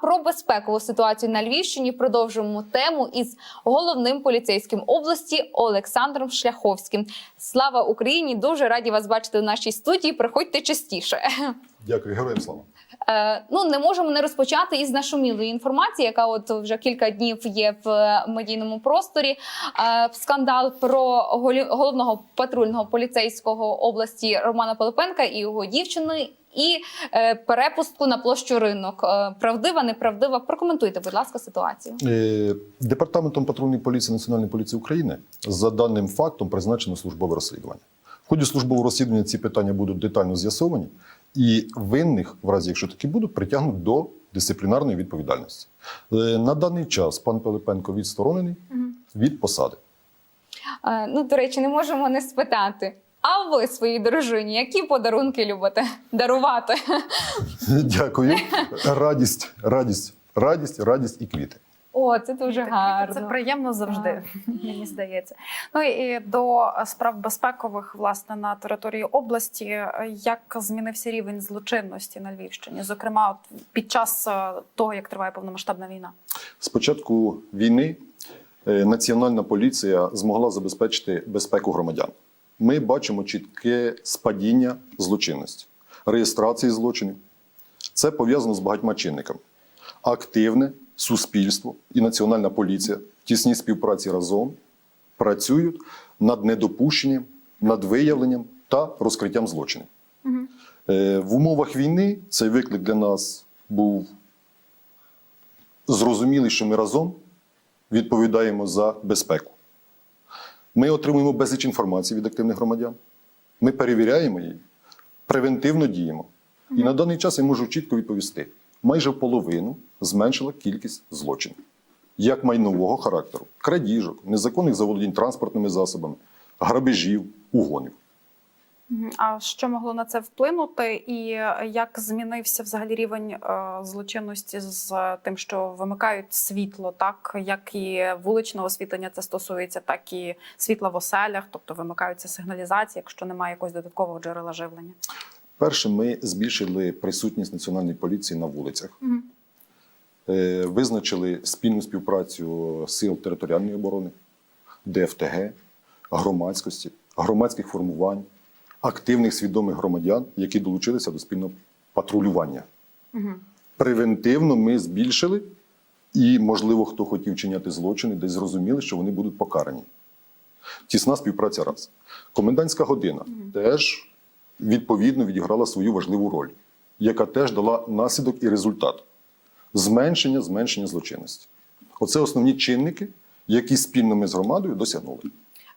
Про безпекову ситуацію на Львівщині продовжуємо тему із головним поліцейським області Олександром Шляховським. Слава Україні! Дуже раді вас бачити у нашій студії. Приходьте частіше. Дякую, героям слава. Е, ну не можемо не розпочати із нашумілої інформації, яка от вже кілька днів є в медійному просторі. Е, скандал про головного патрульного поліцейського області Романа Пилипенка і його дівчини. І е, перепустку на площу ринок. Е, правдива, неправдива. Прокоментуйте, будь ласка, ситуацію. Е, Департаментом патрульної поліції Національної поліції України за даним фактом призначено службове розслідування. В ході службового розслідування ці питання будуть детально з'ясовані, і винних, в разі якщо такі будуть, притягнуть до дисциплінарної відповідальності. На даний час пан Пилипенко відсторонений від посади. Ну, до речі, не можемо не спитати. А ви своїй дружині які подарунки любите дарувати? Дякую. Радість, радість, радість, радість і квіти. О, це дуже гарно. Це приємно завжди, мені здається. Ну і до справ безпекових, власне, на території області, як змінився рівень злочинності на Львівщині, зокрема, от під час е, того, як триває повномасштабна війна. З початку війни е, Національна поліція змогла забезпечити безпеку громадян. Ми бачимо чітке спадіння злочинності, реєстрації злочинів. Це пов'язано з багатьма чинниками. Активне суспільство і Національна поліція в тісній співпраці разом працюють над недопущенням, над виявленням та розкриттям злочинів. Е, В умовах війни цей виклик для нас був зрозуміли, що ми разом відповідаємо за безпеку. Ми отримуємо безліч інформації від активних громадян. Ми перевіряємо її, превентивно діємо. І на даний час я можу чітко відповісти: майже половину зменшила кількість злочинів, як майнового характеру, крадіжок, незаконних заволодінь транспортними засобами, грабежів, угонів. А що могло на це вплинути, і як змінився взагалі рівень е, злочинності з тим, що вимикають світло, так як і вуличного освітлення це стосується, так і світла в оселях, тобто вимикаються сигналізації, якщо немає якогось додаткового джерела живлення. Перше, ми збільшили присутність національної поліції на вулицях. Е, визначили спільну співпрацю сил територіальної оборони, ДФТГ, громадськості, громадських формувань, активних свідомих громадян, які долучилися до спільного патрулювання. Мгм. Превентивно ми збільшили, і, можливо, хто хотів чиняти злочини, десь зрозуміли, що вони будуть покарані. Тісна співпраця раз. Комендантська година теж відповідно відіграла свою важливу роль, яка теж дала наслідок і результат зменшення, зменшення злочинності. Оце основні чинники, які спільно ми з громадою досягнули.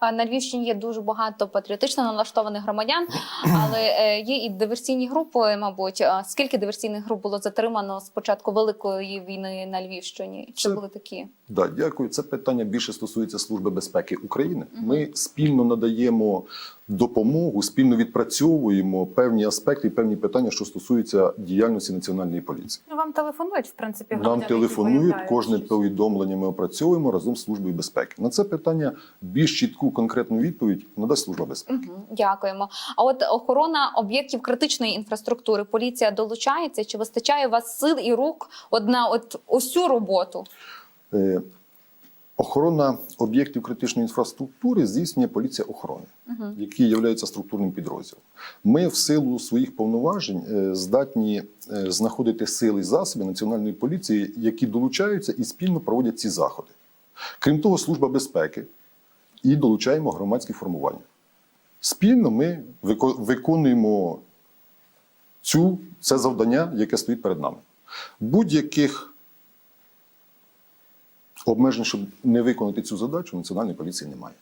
А На Львівщині є дуже багато патріотично налаштованих громадян, але е, є і диверсійні групи. Мабуть, скільки диверсійних груп було затримано з початку великої війни на Львівщині? Чи були такі? Да, дякую. Це питання більше стосується Служби безпеки України. Ми спільно надаємо допомогу, спільно відпрацьовуємо певні аспекти і певні питання, що стосуються діяльності національної поліції. Ну, вам телефонують, в принципі, Нам телефонують, кожне повідомлення ми опрацьовуємо разом з службою безпеки. На це питання більш чітку конкретну відповідь надасть служба безпеки. Угу, дякуємо. А от охорона об'єктів критичної інфраструктури, поліція долучається? Чи вистачає у вас сил і рук от на от усю роботу? Е, Охорона об'єктів критичної інфраструктури здійснює поліція охорони, які є структурним підрозділом. Ми в силу своїх повноважень е, здатні е, знаходити сили і засоби національної поліції, які долучаються і спільно проводять ці заходи. Крім того, служба безпеки і долучаємо громадські формування. Спільно ми виконуємо цю, це завдання, яке стоїть перед нами. Будь-яких обмежень, щоб не виконати цю задачу, національної поліції немає.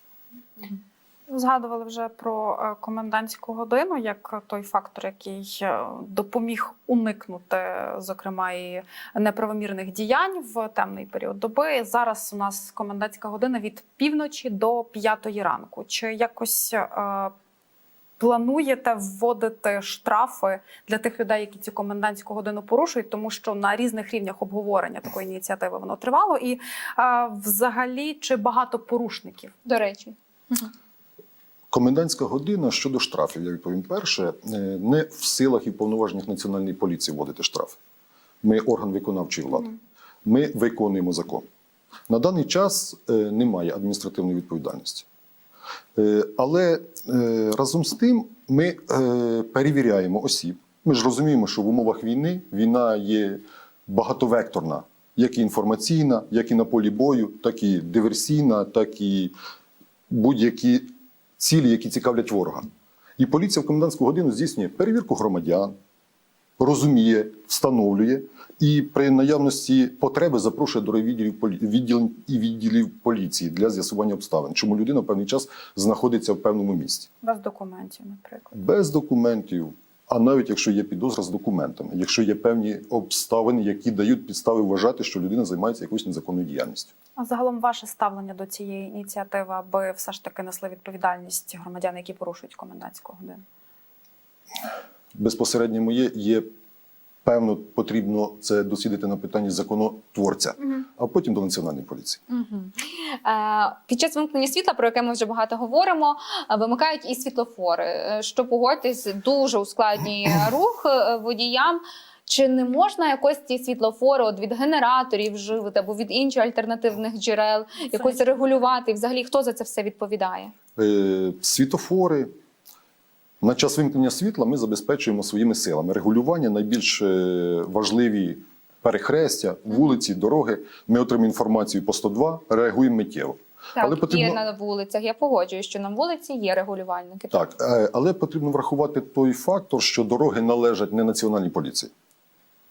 Згадували вже про е, комендантську годину як той фактор, який е, допоміг уникнути, зокрема, і неправомірних діянь в темний період доби. Зараз у нас комендантська година від півночі до п'ятої ранку. Чи якось е, плануєте вводити штрафи для тих людей, які цю комендантську годину порушують, тому що на різних рівнях обговорення такої ініціативи воно тривало, і е, взагалі чи багато порушників? До речі, Комендантська година щодо штрафів, я відповім перше, е, не в силах і повноваженнях національної поліції вводити штрафи. Ми орган виконавчої влади. Ми виконуємо закон. На даний час е, немає адміністративної відповідальності. Е, Але е, разом з тим ми е, перевіряємо осіб. Ми ж розуміємо, що в умовах війни війна є багатовекторна, як і інформаційна, як і на полі бою, так і диверсійна, так і будь-які цілі, які цікавлять ворога. І поліція в комендантську годину здійснює перевірку громадян, розуміє, встановлює і при наявності потреби запрошує до відділів відділень і відділів поліції для з'ясування обставин, чому людина в певний час знаходиться в певному місці Без документів, наприклад. без документів. А навіть якщо є підозра з документами, якщо є певні обставини, які дають підстави вважати, що людина займається якоюсь незаконною діяльністю. А загалом ваше ставлення до цієї ініціативи, аби все ж таки несли відповідальність громадян, які порушують комендантську годину? Безпосередньо моє є певно, потрібно це дослідити на питанні законотворця, а потім до національної поліції. Мгм. Е, Під час вимкнення світла, про яке ми вже багато говоримо, е, вимикають і світлофори, е, що погодьтесь, дуже ускладнює рух е, водіям. Чи не можна якось ці світлофори от від генераторів живити або від інших альтернативних джерел якось регулювати? Взагалі хто за це все відповідає? Е, світофори. На час вимкнення світла ми забезпечуємо своїми силами. Регулювання найбільш е, важливі перехрестя, вулиці, дороги. Ми отримуємо інформацію по 102, реагуємо миттєво. Так, Але потрібно- є на вулицях. Я погоджуюсь, що на вулиці є регулювальники. Так, е, але потрібно врахувати той фактор, що дороги належать не національній поліції.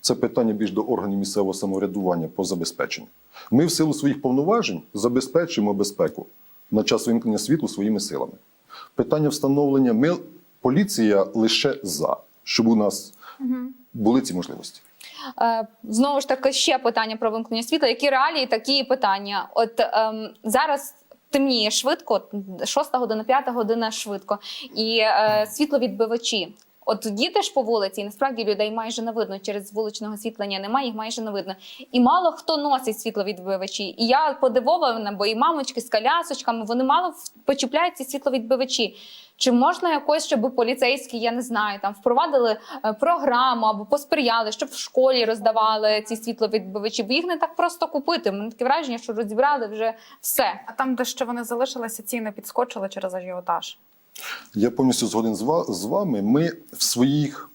Це питання більш до органів місцевого самоврядування по забезпеченню. Ми в силу своїх повноважень забезпечуємо безпеку на час вимкнення світла своїми силами. Питання встановлення ми поліція лише за, щоб у нас були ці можливості. Е, Знову ж таки, ще питання про вимкнення світла. Які реалії, такі і питання. От ем, зараз. Темніє швидко, шоста година, п'ята година швидко, і е, світловідбивачі. От діти ж по вулиці, і насправді людей майже не видно через вуличного освітлення немає, їх майже не видно. І мало хто носить світловідбивачі. І я подивована, бо і мамочки з колясочками, вони мало почіпляють ці світловідбивачі. Чи можна якось, щоб поліцейські, я не знаю, там впровадили е, програму або посприяли, щоб в школі роздавали ці світловідбивачі, бо їх не так просто купити. Мене таке враження, що розібрали вже все. А там, де ще вони залишилися, ціни підскочили через ажіотаж. Я повністю згоден з вами. Ми в своїх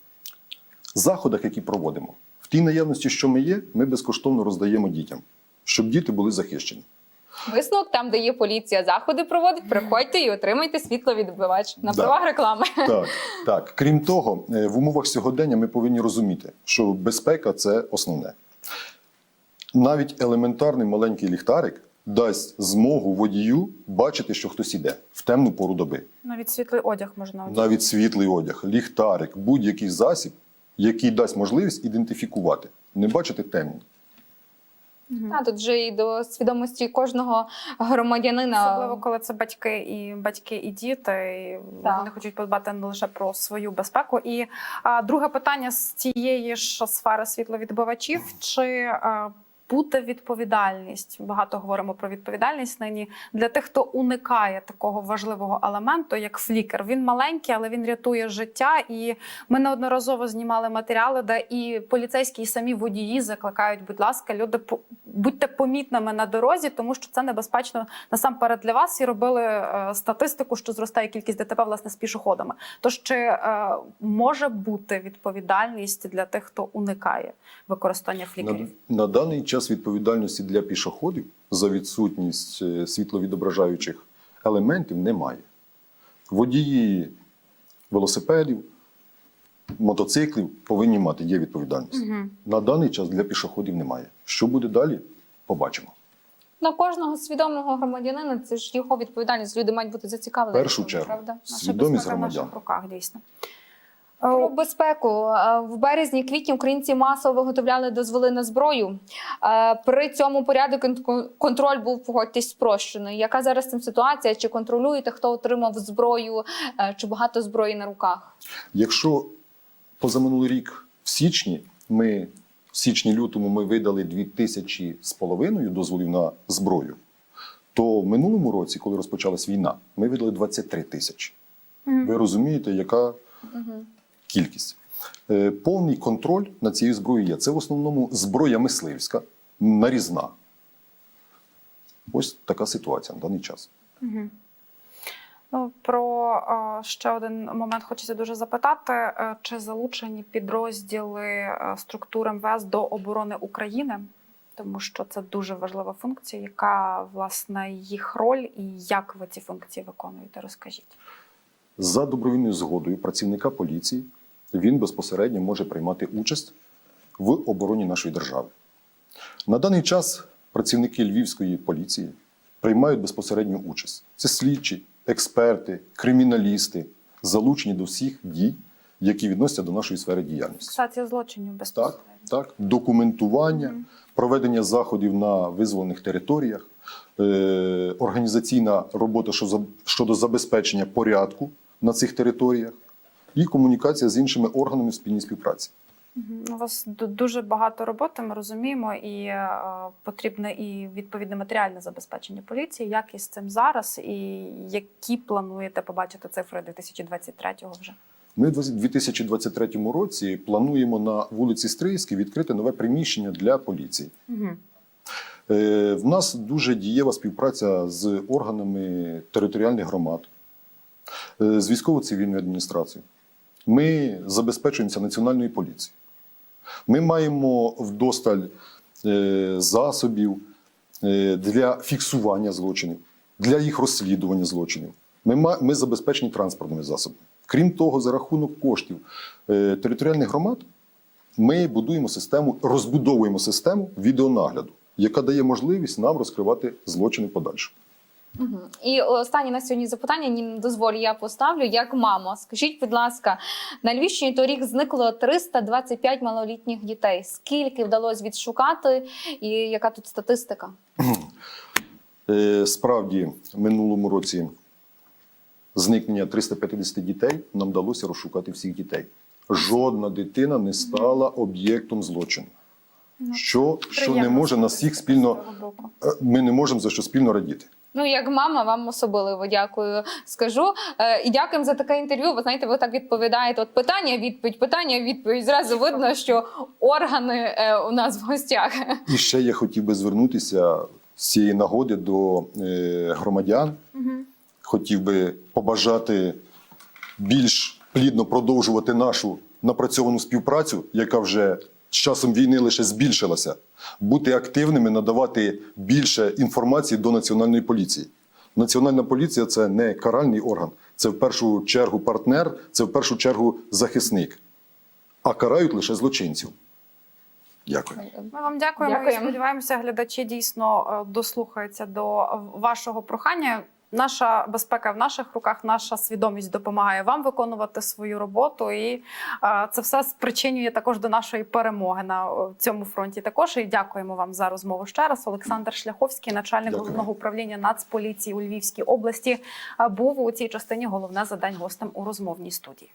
заходах, які проводимо, в тій наявності, що ми є, ми безкоштовно роздаємо дітям, щоб діти були захищені. Висновок там, де є поліція, заходи проводить. Приходьте і отримайте світловідбивач на Да. правах реклами. Так, так. Крім того, е, в умовах сьогодення ми повинні розуміти, що безпека це основне. Навіть елементарний маленький ліхтарик дасть змогу водію бачити, що хтось іде в темну пору доби. Навіть світлий одяг можна одягти. Навіть світлий одяг, ліхтарик, будь-який засіб, який дасть можливість ідентифікувати, не бачити темні. Та тут вже і до свідомості кожного громадянина. Особливо, коли це батьки і батьки і діти, і Так. вони хочуть подбати не лише про свою безпеку. І а, друге питання з цієї ж сфери світловідбивачів: чи а, буде відповідальність? Багато говоримо про відповідальність нині для тих, хто уникає такого важливого елементу, як флікер. Він маленький, але він рятує життя. І ми неодноразово знімали матеріали, де і поліцейські, і самі водії закликають, будь ласка, люди будьте помітними на дорозі, тому що це небезпечно насамперед для вас. І робили е, статистику, що зростає кількість ДТП власне з пішоходами. Тож чи е, може бути відповідальність для тих, хто уникає використання На, на даний час відповідальності для пішоходів за відсутність е, світловідображаючих елементів немає. Водії велосипедів, мотоциклів повинні мати є відповідальність. Мгм. На даний час для пішоходів немає. Що буде далі? Побачимо. На кожного свідомого громадянина це ж його відповідальність. Люди мають бути зацікавлені. В першу чергу. правда? Наша Свідомість в громадян. наших руках дійсно. Про Е, безпеку Е, в березні квітні українці масово виготовляли дозволи на зброю. Е, При цьому порядок контроль був погодьтесь спрощений. Яка зараз цим ситуація? Чи контролюєте, хто отримав зброю, чи багато зброї на руках? Якщо позаминулий рік в січні ми в січні-лютому ми видали 2 тисячі з половиною дозволів на зброю, то в минулому році, коли розпочалась війна, ми видали 23 тисячі. Мгм. Ви розумієте, яка Угу. Кількість? Е, Повний контроль над цією зброєю є. Це в основному зброя мисливська, нарізна. Ось така ситуація на даний час. Угу. Ну, про ще один момент хочеться дуже запитати: Е, чи залучені підрозділи е, структур МВС до оборони України? Тому що це дуже важлива функція, яка власне їх роль і як ви ці функції виконуєте? Розкажіть. За добровільною згодою працівника поліції він безпосередньо може приймати участь в обороні нашої держави. На даний час працівники Львівської поліції приймають безпосередню участь. Це слідчі, експерти, криміналісти, залучені до всіх дій, які відносяться до нашої сфери діяльності. Фіксація злочинів безпосередньо. так, документування, Мгм. проведення заходів на визволених територіях, е, організаційна робота щодо забезпечення порядку на цих територіях і комунікація з іншими органами в спільній співпраці. У вас дуже багато роботи, ми розуміємо, і е, потрібне і відповідне матеріальне забезпечення поліції. Як із цим зараз, і які плануєте побачити цифри 2023-го вже? Ми в 2023 році плануємо на вулиці Стрийській відкрити нове приміщення для поліції. Угу. Е, В нас дуже дієва співпраця з органами територіальних громад, е, з військово-цивільною адміністрацією. Ми забезпечуємося національною поліцією. Ми маємо вдосталь е, засобів е, для фіксування злочинів, для їх розслідування злочинів. Ми, ми забезпечені транспортними засобами. Крім того, за рахунок коштів е, територіальних громад ми будуємо систему, розбудовуємо систему відеонагляду, яка дає можливість нам розкривати злочини в Мгм. І останнє на сьогодні запитання ні, дозволь, я поставлю як мама. Скажіть, будь ласка, на Львівщині торік зникло 325 малолітніх дітей. Скільки вдалося відшукати, і яка тут статистика? Е, Справді, в минулому році зникнення 350 дітей нам вдалося розшукати всіх дітей. Жодна дитина не стала об'єктом злочину. Що, що не може нас всіх спільно, е, ми не можемо за що спільно радіти. Ну, як мама, вам особливо дякую. Скажу Е, і дякуємо за таке інтерв'ю. Ви знаєте, ви так відповідаєте. От питання, відповідь, питання, відповідь. Зразу видно, що органи е, у нас в гостях. І ще я хотів би звернутися з цієї нагоди до е, громадян. Хотів би побажати більш плідно продовжувати нашу напрацьовану співпрацю, яка вже з часом війни лише збільшилася, бути активними, надавати більше інформації до національної поліції. Національна поліція це не каральний орган, це в першу чергу партнер, це в першу чергу захисник, а карають лише злочинців. Дякую. Ми вам дякуємо, Дякуємо. і сподіваємося, глядачі дійсно е, дослухаються до вашого прохання. Наша безпека в наших руках, наша свідомість допомагає вам виконувати свою роботу, і е, це все спричинює також до нашої перемоги на цьому фронті. Також і дякуємо вам за розмову ще раз. Олександр Шляховський, начальник Дякую. головного управління Нацполіції у Львівській області, е, був у цій частині головне за день гостем у розмовній студії.